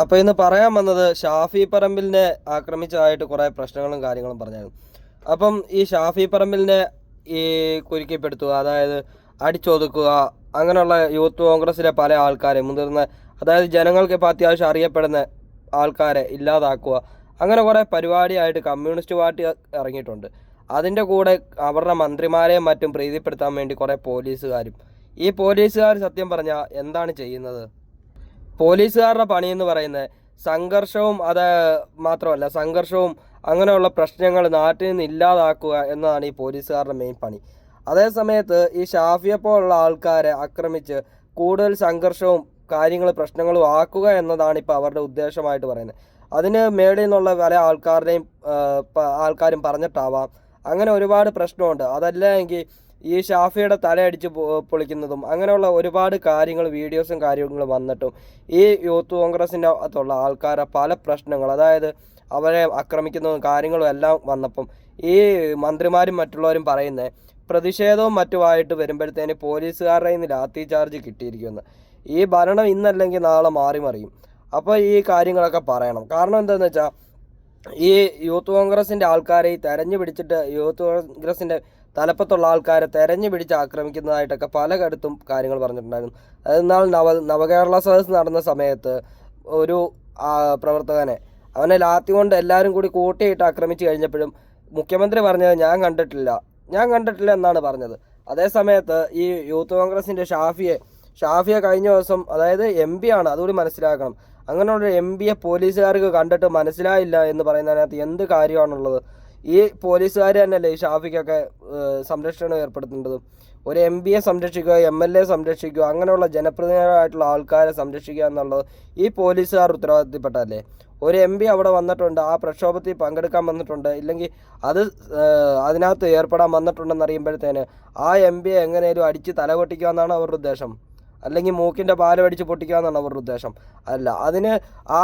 അപ്പോൾ ഇന്ന് പറയാൻ വന്നത് ഷാഫി പറമ്പിലിനെ ആക്രമിച്ചതായിട്ട് കുറേ പ്രശ്നങ്ങളും കാര്യങ്ങളും പറഞ്ഞായിരുന്നു. അപ്പം ഈ ഷാഫി പറമ്പിലിനെ ഈ കുരുക്കിപ്പെടുത്തുക അതായത് അടിച്ചൊതുക്കുക അങ്ങനെയുള്ള യൂത്ത് കോൺഗ്രസ്സിലെ പല ആൾക്കാരെ മുതിർന്ന അതായത് ജനങ്ങൾക്ക് ഇപ്പോൾ അത്യാവശ്യം അറിയപ്പെടുന്ന ആൾക്കാരെ ഇല്ലാതാക്കുക അങ്ങനെ കുറേ പരിപാടിയായിട്ട് കമ്മ്യൂണിസ്റ്റ് പാർട്ടി ഇറങ്ങിയിട്ടുണ്ട്. അതിന്റെ കൂടെ അവരുടെ മന്ത്രിമാരെയും മറ്റും പ്രീതിപ്പെടുത്താൻ വേണ്ടി കുറേ പോലീസുകാരും. ഈ പോലീസുകാർ സത്യം പറഞ്ഞാൽ എന്താണ് ചെയ്യുന്നത്? പോലീസുകാരുടെ എന്ന് പറയുന്നത് സംഘർഷവും അത് മാത്രമല്ല സംഘർഷവും അങ്ങനെയുള്ള പ്രശ്നങ്ങൾ നാട്ടിൽ നിന്ന് ഇല്ലാതാക്കുക എന്നതാണ് ഈ പോലീസുകാരുടെ മെയിൻ പണി. അതേ സമയത്ത് ഈ ഷാഫിയെ പോലുള്ള ആൾക്കാരെ ആക്രമിച്ച് കൂടുതൽ സംഘർഷവും കാര്യങ്ങൾ പ്രശ്നങ്ങളും ആക്കുക എന്നതാണ് ഇപ്പോൾ അവരുടെ ഉദ്ദേശമായിട്ട് പറയുന്നത്. അതിന് മേളിൽ നിന്നുള്ള പല ആൾക്കാരുടെയും ആൾക്കാരും പറഞ്ഞിട്ടാവാം. അങ്ങനെ ഒരുപാട് പ്രശ്നമുണ്ട്. അതല്ല എങ്കിൽ ഈ ഷാഫിയുടെ തലയടിച്ച് പൊളിക്കുന്നതും അങ്ങനെയുള്ള ഒരുപാട് കാര്യങ്ങൾ വീഡിയോസും കാര്യങ്ങളും വന്നിട്ടും ഈ യൂത്ത് കോൺഗ്രസിന്റെ അകത്തുള്ള ആൾക്കാരെ പല പ്രശ്നങ്ങൾ അതായത് അവരെ ആക്രമിക്കുന്നതും കാര്യങ്ങളും എല്ലാം വന്നപ്പം ഈ മന്ത്രിമാരും മറ്റുള്ളവരും പറയുന്നത് പ്രതിഷേധവും മറ്റുമായിട്ട് വരുമ്പോഴത്തേന് പോലീസുകാരുടെ നിന്ന് ലാത്തി ചാർജ് കിട്ടിയിരിക്കുമെന്ന് ഈ ഭരണം ഇന്നല്ലെങ്കിൽ നാളെ മാറി മറിയും. അപ്പോൾ ഈ കാര്യങ്ങളൊക്കെ പറയണം. കാരണം എന്താണെന്ന് വെച്ചാൽ ഈ യൂത്ത് കോൺഗ്രസിന്റെ ആൾക്കാരെ ഈ തെരഞ്ഞു പിടിച്ചിട്ട് യൂത്ത് കോൺഗ്രസിന്റെ തലപ്പത്തുള്ള ആൾക്കാരെ തെരഞ്ഞു പിടിച്ച് ആക്രമിക്കുന്നതായിട്ടൊക്കെ പലയിടത്തും കാര്യങ്ങൾ പറഞ്ഞിട്ടുണ്ടായിരുന്നു. എന്നാൽ നവ നവകേരള സദസ് നടന്ന സമയത്ത് ഒരു പ്രവർത്തകനെ അവനെ ലാത്തി കൊണ്ട് എല്ലാവരും കൂടി കൂട്ടിയിട്ട് ആക്രമിച്ചു കഴിഞ്ഞപ്പോഴും മുഖ്യമന്ത്രി പറഞ്ഞത് ഞാൻ കണ്ടിട്ടില്ല ഞാൻ കണ്ടിട്ടില്ല എന്നാണ് പറഞ്ഞത്. അതേ സമയത്ത് ഈ യൂത്ത് കോൺഗ്രസിന്റെ ഷാഫിയെ ഷാഫിയെ കഴിഞ്ഞ ദിവസം അതായത് എം പി ആണ് അതുകൂടി മനസ്സിലാക്കണം. അങ്ങനെയുള്ള എം പിയെ പോലീസുകാർക്ക് കണ്ടിട്ട് മനസ്സിലായില്ല എന്ന് പറയുന്നതിനകത്ത് എന്ത് കാര്യമാണുള്ളത്? ഈ പോലീസുകാർ തന്നെയല്ലേ ഈ ഷാഫിക്കൊക്കെ സംരക്ഷണം ഏർപ്പെടുത്തേണ്ടതും? ഒരു എം പിയെ സംരക്ഷിക്കുക എം എൽ എ സംരക്ഷിക്കുക അങ്ങനെയുള്ള ജനപ്രതിനിധികളായിട്ടുള്ള ആൾക്കാരെ സംരക്ഷിക്കുക എന്നുള്ളത് ഈ പോലീസുകാർ ഉത്തരവാദിത്തപ്പെട്ടതല്ലേ? ഒരു എം പി അവിടെ വന്നിട്ടുണ്ട് ആ പ്രക്ഷോഭത്തിൽ പങ്കെടുക്കാൻ വന്നിട്ടുണ്ട് ഇല്ലെങ്കിൽ അത് അതിനകത്ത് ഏർപ്പെടാൻ വന്നിട്ടുണ്ടെന്ന് അറിയുമ്പോഴത്തേന് ആ എം പിയെ എങ്ങനെയും അടിച്ച് തല പൊട്ടിക്കുക എന്നാണ് അവരുടെ ഉദ്ദേശം. അല്ലെങ്കിൽ മൂക്കിന്റെ പാൽ അടിച്ച് പൊട്ടിക്കുക എന്നാണ് അവരുടെ ഉദ്ദേശം. അല്ല അതിന് ആ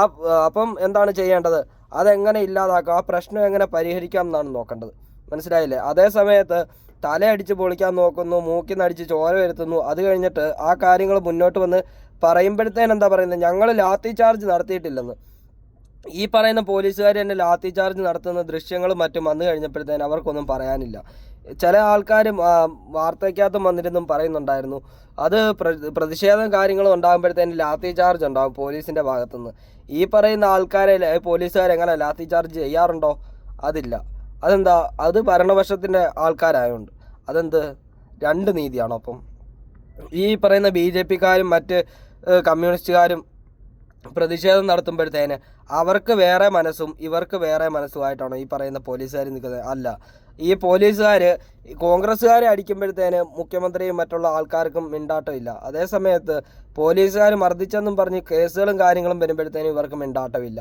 അപ്പം എന്താണ് ചെയ്യേണ്ടത്? അതെങ്ങനെ ഇല്ലാതാക്കാം? ആ പ്രശ്നം എങ്ങനെ പരിഹരിക്കാം എന്നാണ് നോക്കേണ്ടത്. മനസ്സിലായില്ലേ? അതേ സമയത്ത് തലയടിച്ച് പൊളിക്കാൻ നോക്കുന്നു മൂക്കിൽ അടിച്ച് ചോര വരുത്തുന്നു. അത് കഴിഞ്ഞിട്ട് ആ കാര്യങ്ങൾ മുന്നോട്ട് വന്ന് പറയുമ്പോഴത്തേന് എന്താ പറയുന്നത്? ഞങ്ങൾ ലാത്തി ചാർജ് നടത്തിയിട്ടില്ലെന്ന്. ഈ പറയുന്ന പോലീസുകാർ തന്നെ ലാത്തി ചാർജ് നടത്തുന്ന ദൃശ്യങ്ങളും മറ്റും വന്നു കഴിഞ്ഞപ്പോഴത്തേന് അവർക്കൊന്നും പറയാനില്ല. ചില ആൾക്കാരും ആ, വാർത്തയ്ക്കകത്തും വന്നിരുന്നും പറയുന്നുണ്ടായിരുന്നു. അത് പ്ര- പ്രതിഷേധം കാര്യങ്ങളും ഉണ്ടാകുമ്പോഴത്തേന് ലാത്തി ചാർജ് ഉണ്ടാകും പോലീസിന്റെ ഭാഗത്തുനിന്ന്. ഈ പറയുന്ന ആൾക്കാരെ എങ്ങനെ ലാത്തി ചാർജ് ചെയ്യാറുണ്ടോ? അതില്ല. അതെന്താ? അത് ഭരണപക്ഷത്തിന്റെ ആൾക്കാരായതുകൊണ്ട് അതെന്ത്? രണ്ട് നീതിയാണോ അപ്പം? ഈ പറയുന്ന ബി ജെ പിക്കാരും മറ്റ് കമ്മ്യൂണിസ്റ്റുകാരും പ്രതിഷേധം നടത്തുമ്പോഴത്തേന് അവർക്ക് വേറെ മനസ്സും ഇവർക്ക് വേറെ മനസ്സുമായിട്ടാണോ ഈ പറയുന്ന പോലീസുകാർ നിൽക്കുന്നത്? അല്ല. ഈ പോലീസുകാർ കോൺഗ്രസ്സുകാരെ അടിക്കുമ്പോഴത്തേന് മുഖ്യമന്ത്രിയും മറ്റുള്ള ആൾക്കാർക്കും മിണ്ടാട്ടമില്ല അതേ സമയത്ത് പോലീസുകാർ മർദ്ദിച്ചെന്നും പറഞ്ഞ് കേസുകളും കാര്യങ്ങളും വരുമ്പോഴത്തേനും ഇവർക്ക് മിണ്ടാട്ടമില്ല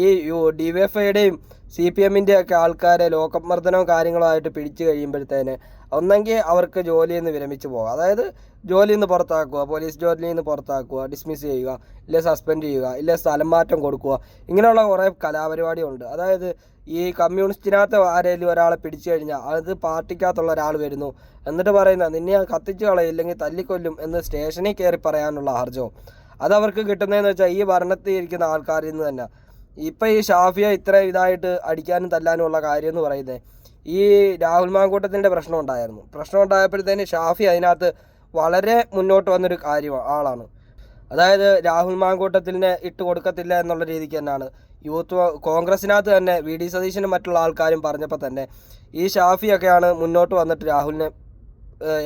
ഈ യു ഡി വി എഫ് ഐയുടെയും സി പി എമ്മിന്റെ ഒക്കെ ആൾക്കാരെ ലോക്കപ്പ് മർദ്ദനവും കാര്യങ്ങളുമായിട്ട് പിടിച്ചു കഴിയുമ്പോഴത്തേന് ഒന്നെങ്കിൽ അവർക്ക് ജോലിയിൽ നിന്ന് വിരമിച്ച് പോകാം അതായത് ജോലിയിൽ നിന്ന് പുറത്താക്കുക പോലീസ് ജോലിയിൽ നിന്ന് പുറത്താക്കുക ഡിസ്മിസ് ചെയ്യുക ഇല്ലെ സസ്പെൻഡ് ചെയ്യുക ഇല്ലെ സ്ഥലം മാറ്റം കൊടുക്കുക ഇങ്ങനെയുള്ള കുറേ കലാപരിപാടിയുണ്ട്. അതായത് ഈ കമ്മ്യൂണിസ്റ്റിനകത്ത് ആരെങ്കിലും ഒരാളെ പിടിച്ചു കഴിഞ്ഞാൽ അത് പാർട്ടിക്കകത്തുള്ള ഒരാൾ വരുന്നു എന്നിട്ട് പറയുന്ന നിന്നെ ഞാൻ കത്തിച്ചു കളയും ഇല്ലെങ്കിൽ തല്ലിക്കൊല്ലും എന്ന് സ്റ്റേഷനിൽ കയറി പറയാനുള്ള ആർജവും. അതവർക്ക് കിട്ടുന്നതെന്ന് വെച്ചാൽ ഈ ഭരണത്തിൽ ഇരിക്കുന്ന ആൾക്കാരിൽ നിന്ന് തന്നെ. ഇപ്പം ഈ ഷാഫിയെ ഇത്ര ഇതായിട്ട് അടിക്കാനും തല്ലാനും ഉള്ള കാര്യം എന്ന് പറയുന്നത് ഈ രാഹുൽ മാങ്കൂട്ടത്തിന്റെ പ്രശ്നം ഉണ്ടായിരുന്നു. പ്രശ്നം ഉണ്ടായപ്പോഴത്തേന് ഷാഫി അതിനകത്ത് വളരെ മുന്നോട്ട് വന്നൊരു കാര്യം ആളാണ്. അതായത് രാഹുൽ മാങ്കൂട്ടത്തിനെ ഇട്ട് കൊടുക്കത്തില്ല എന്നുള്ള രീതിക്ക് തന്നെയാണ്. യൂത്ത് കോൺഗ്രസിനകത്ത് തന്നെ വി. ഡി. സതീശനും മറ്റുള്ള ആൾക്കാരും പറഞ്ഞപ്പോൾ തന്നെ ഈ ഷാഫിയൊക്കെയാണ് മുന്നോട്ട് വന്നിട്ട് രാഹുലിനെ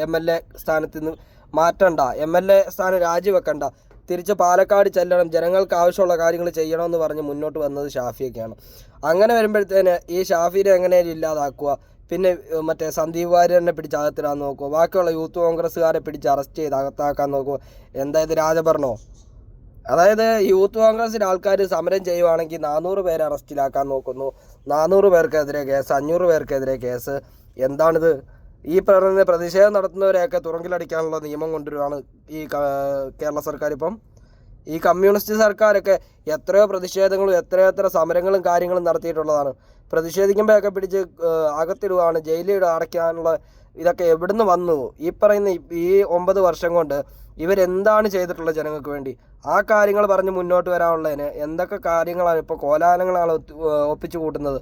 എം. എൽ. എ. സ്ഥാനത്ത് നിന്ന് മാറ്റണ്ട എം. എൽ. എ. സ്ഥാനം രാജിവെക്കണ്ട തിരിച്ച് പാലക്കാട് ചെല്ലണം ജനങ്ങൾക്ക് ആവശ്യമുള്ള കാര്യങ്ങൾ ചെയ്യണമെന്ന് പറഞ്ഞ് മുന്നോട്ട് വന്നത് ഷാഫിയൊക്കെയാണ്. അങ്ങനെ വരുമ്പോഴത്തേന് ഈ ഷാഫിനെ എങ്ങനെയും ഇല്ലാതാക്കുക പിന്നെ മറ്റേ സന്ദീപ് വാര്യറിനെ പിടിച്ച് അകത്തിടാൻ നോക്കുക ബാക്കിയുള്ള യൂത്ത് കോൺഗ്രസ്സുകാരെ പിടിച്ച് അറസ്റ്റ് ചെയ്ത് അകത്താക്കാൻ നോക്കുക. എന്തായത് രാജഭരണോ? അതായത് യൂത്ത് കോൺഗ്രസിന്റെ ആൾക്കാർ സമരം ചെയ്യുവാണെങ്കിൽ നാനൂറ് പേരെ അറസ്റ്റിലാക്കാൻ നോക്കുന്നു. നാനൂറ് പേർക്കെതിരെ കേസ് അഞ്ഞൂറ് പേർക്കെതിരെ കേസ്. എന്താണിത്? ഈ പ്രതിഷേധം നടത്തുന്നവരെയൊക്കെ തുറങ്കിലടിക്കാനുള്ള നിയമം കൊണ്ടുവരുവാണ് ഈ കേരള സർക്കാർ ഇപ്പം ഈ കമ്മ്യൂണിസ്റ്റ് സർക്കാരൊക്കെ എത്രയോ പ്രതിഷേധങ്ങളും എത്രയോ എത്ര സമരങ്ങളും കാര്യങ്ങളും നടത്തിയിട്ടുള്ളതാണ്. പ്രതിഷേധിക്കുമ്പോഴൊക്കെ പിടിച്ച് അകത്തിടുവാണ് ജയിലിൽ അടയ്ക്കാനുള്ള ഇതൊക്കെ എവിടുന്ന് വന്നു? ഈ പറയുന്ന ഈ- ഒമ്പത് വർഷം കൊണ്ട് ഇവരെന്താണ് ചെയ്തിട്ടുള്ളത് ജനങ്ങൾക്ക് വേണ്ടി? ആ കാര്യങ്ങൾ പറഞ്ഞ് മുന്നോട്ട് വരാനുള്ളതിന് എന്തൊക്കെ കാര്യങ്ങളാണ് ഇപ്പോൾ കോലാഹലങ്ങളാണ് ഒപ്പിച്ചു കൂട്ടുന്നത്?